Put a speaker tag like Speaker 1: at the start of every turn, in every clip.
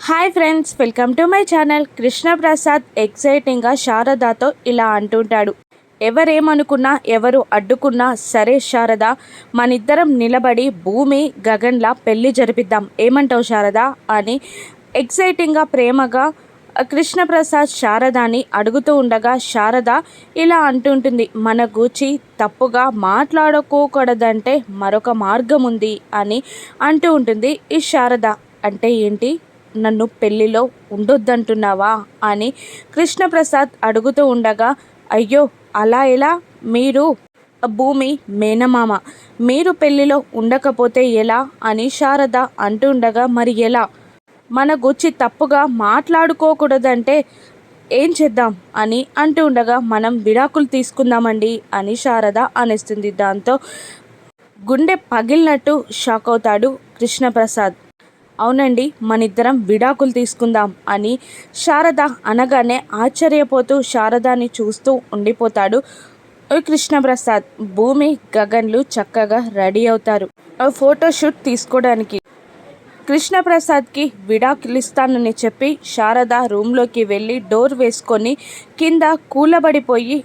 Speaker 1: Hi friends welcome to my channel. Krishnaprasad ఎక్సైటింగ్గా శారదాతో ఇలా అంటుంటాడు. ఎవరేమనుకున్నా ఎవరు అడ్డుకున్నా సరే శారద మనిద్దరం నిలబడి భూమి గగన్లా పెళ్ళి జరిపిద్దాం. ఏమంటావు శారద? అని ఎక్సైటింగ్గా ప్రేమగా కృష్ణప్రసాద్ శారదాని అడుగుతూ ఉండగా శారద ఇలా అంటుంటుంది. మన గూచి తప్పుగా మాట్లాడుకోకూడదంటే మరొక మార్గం ఉంది అని అంటూ ఉంటుంది ఈ శారద. అంటే ఏంటి? నన్ను పెళ్ళిలో ఉండొద్దంటున్నావా అని కృష్ణప్రసాద్ అడుగుతూ ఉండగా అయ్యో అలా ఎలా? మీరు భూమి మేనమామ. మీరు పెళ్ళిలో ఉండకపోతే ఎలా? అని శారద అంటుండగా మరి ఎలా? మన గుచ్చి తప్పుగా మాట్లాడుకోకూడదంటే ఏం చేద్దాం? అని అంటూ ఉండగా మనం విడాకులు తీసుకుందామండి అని శారద అనేస్తుంది. దాంతో గుండె పగిలినట్టు షాక్ అవుతాడు కృష్ణప్రసాద్. అవునండి మనిద్దరం విడాకులు తీసుకుందాం అని శారద అనగానే ఆశ్చర్యపోతూ శారదాని చూస్తూ ఉండిపోతాడు. కృష్ణప్రసాద్ భూమి గగన్లు చక్కగా రెడీ అవుతారు. ఫోటోషూట్ తీసుకోవడానికి కృష్ణప్రసాద్కి విడాకులు ఇస్తానని చెప్పి శారద రూమ్లోకి వెళ్ళి డోర్ వేసుకొని కింద కూలబడిపోయి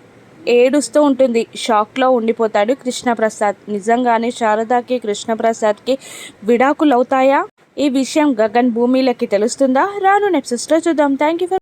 Speaker 1: ఏడుస్తూ ఉంటుంది. షాక్లో ఉండిపోతాడు కృష్ణప్రసాద్. నిజంగానే శారదాకి కృష్ణప్రసాద్కి విడాకులు అవుతాయా ఈ విషయం గగన్ భూమిలకి తెలుస్తుందా? రాను నెప్సెస్లో చూద్దాం. Thank you for